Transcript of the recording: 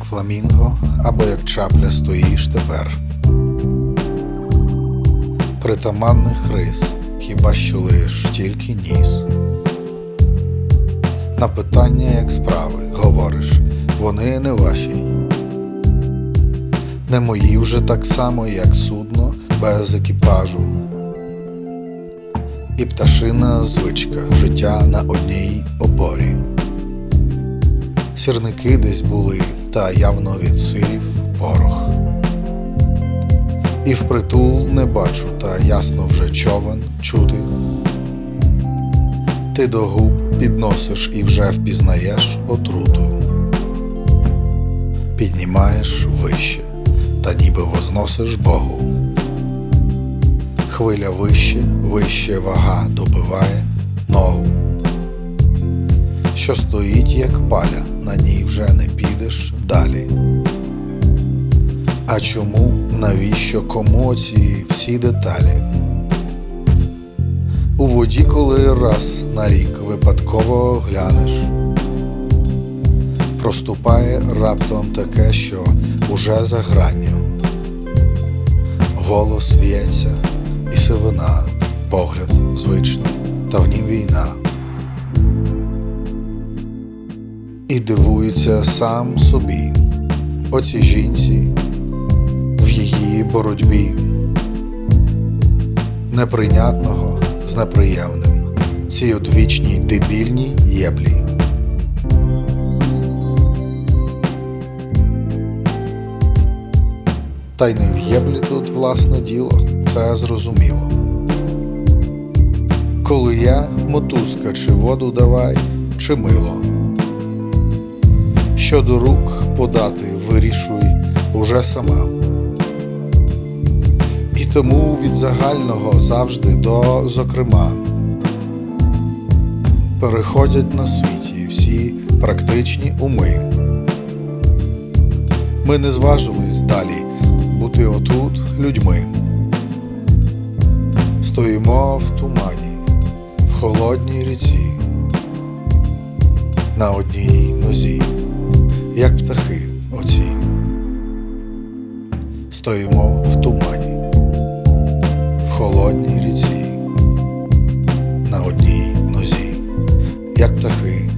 як фламінго, або як чапля стоїш тепер. Притаманних рис, хіба що лиш тільки ніс. На питання, як справи, говориш, вони не ваші. Не мої вже так само, як судно без екіпажу. І пташина звичка життя на одній опорі. Сірники десь були, та явно від сирів порох. І впритул не бачу, та ясно вже човен чути. Ти до губ підносиш і вже впізнаєш отруту. Піднімаєш вище, та ніби возносиш Богу. Хвиля вище, вище вага добиває ногу. Що стоїть, як паля, на ній вже не підеш далі. А чому, навіщо, кому всі деталі? У воді, коли раз на рік випадково глянеш, проступає раптом таке, що уже за гранню. Волос в'ється і сивина, погляд звично, та в нім війна. І дивується сам собі, оцій жінці в її боротьбі неприйнятного з неприємним, цій одвічній дебільній єблі. Та й не в єблі тут власне діло, це зрозуміло. Коли я мотузка, чи воду давай, чи мило. Що до рук подати, вирішуй уже сама. І тому від загального завжди до зокрема переходять на світі всі практичні уми. Ми не зважились далі бути отут людьми. Стоїмо в тумані, в холодній ріці, на одній нозі, як птахи оці. Стоїмо в тумані, в холодній ріці, на одній нозі, як птахи